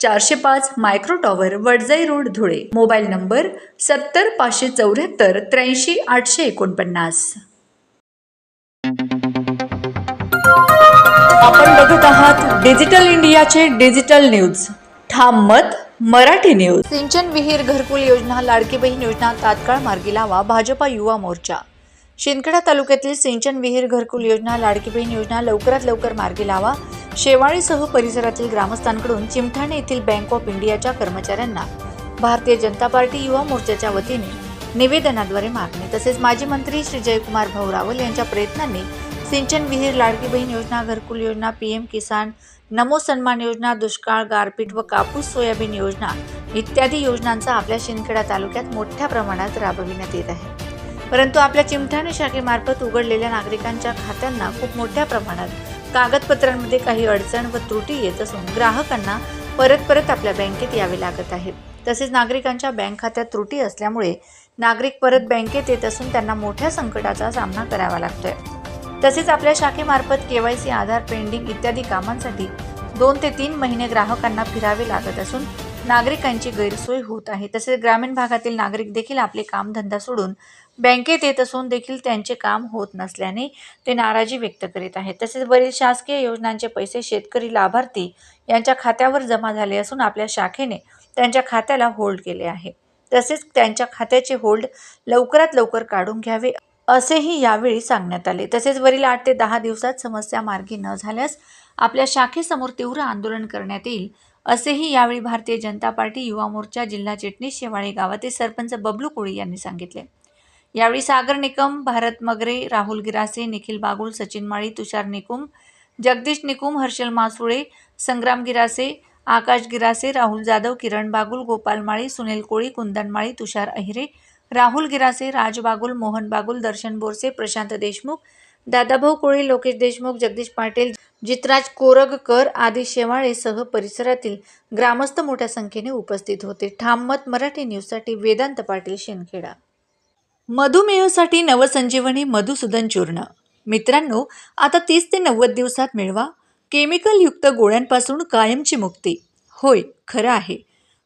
चारशे पाच micro tower Wadjai road Dhule. Mobile number सत्तर पाचशे चौऱ्याहत्तर त्र्याऐंशी आठशे एकोणपन्नास. आपण बघत आहात डिजिटल इंडियाचे डिजिटल न्यूज. ठाम मत मराठी न्यूज. सिंचन विहीर घरकुल योजना लाडकी बहीण योजना तात्काळ मार्गी लावा भाजपा युवा मोर्चा. शिंदखेडा तालुक्यातील सिंचन विहीर घरकुल योजना लाडकी बहीण योजना लवकरात लवकर मार्गी लावा. शेवाळीसह परिसरातील ग्रामस्थांकडून चिमठाणे येथील बँक ऑफ इंडियाच्या कर्मचाऱ्यांना भारतीय जनता पार्टी युवा मोर्चाच्या वतीने निवेदनाद्वारे मागणी. तसेच माजी मंत्री श्री जयकुमार भाऊ रावल यांच्या प्रयत्नांनी सिंचन विहीर लाडकी बहीण योजना घरकुल योजना पीएम किसान नमो सन्मान योजना दुष्काळ गारपीट व कापूस सोयाबीन योजना इत्यादी योजनांचा आपल्या शिंदखेडा तालुक्यात मोठ्या प्रमाणात राबविण्यात येत आहे. परंतु आपल्या चिमठाणे शाखेमार्फत उघडलेल्या नागरिकांच्या खात्यांना खूप मोठ्या प्रमाणात कागदपत्रांमध्ये काही अडचण व त्रुटी येत असून ग्राहकांना परत परत आपल्या बँकेत यावे लागत आहे. तसेच नागरिकांच्या बँक खात्यात त्रुटी असल्यामुळे नागरिक परत बँकेत येत असून त्यांना मोठ्या संकटाचा सामना करावा लागतोय. तसेच आपल्या शाखेमार्फत केवायसी आधार पेंडिंग इत्यादी कामांसाठी दोन ते तीन महिने ग्राहकांना फिरावे लागत असून नागरिकांची गैरसोय होत आहे. तसेच ग्रामीण भागातील नागरिक देखील आपले कामधंदा सोडून बँकेत येत असून देखील त्यांचे काम होत नसल्याने ते नाराजी व्यक्त करीत आहेत. तसेच वरील शासकीय योजनांचे पैसे शेतकरी लाभार्थी यांच्या खात्यावर जमा झाले असून आपल्या शाखेने त्यांच्या खात्याला होल्ड केले आहे. तसेच त्यांच्या खात्याचे होल्ड लवकरात लवकर काढून घ्यावे असेही यावेळी सांगण्यात आले. तसेच वरील आठ ते दहा दिवसात समस्या मार्गी न झाल्यास आपल्या शाखेसमोर तीव्र आंदोलन करण्यात येईल असेही यावेळी भारतीय जनता पार्टी युवा मोर्चा जिल्हा चिटणीस शेवाळे गावातील सरपंच बबलू कोळी यांनी सांगितले. यावेळी सागर निकम भारत मगरे राहुल गिरासे निखिल बागुल सचिन माळी तुषार निकुम जगदीश निकुम हर्षल मासुळे संग्राम गिरासे आकाश गिरासे राहुल जाधव किरण बागुल गोपाल माळी सुनील कोळी कुंदन माळी तुषार अहिरे राहुल गिरासे राज बागुल मोहन बागुल दर्शन बोरसे प्रशांत देशमुख दादाभाऊ कोळी लोकेश देशमुख जगदीश पाटील जितराज कोरगकर आदी शेवाळेसह परिसरातील ग्रामस्थ मोठ्या संख्येने उपस्थित होते. ठाम मत मराठी न्यूजसाठी वेदांत पाटील शिंदखेडा मधुमेहासाठी नवसंजीवनी मधुसूदन चूर्ण. मित्रांनो आता तीस ते नव्वद दिवसात मिळवा. केमिकलयुक्त गोळ्यांपासून कायमची मुक्ती. होय खरं आहे.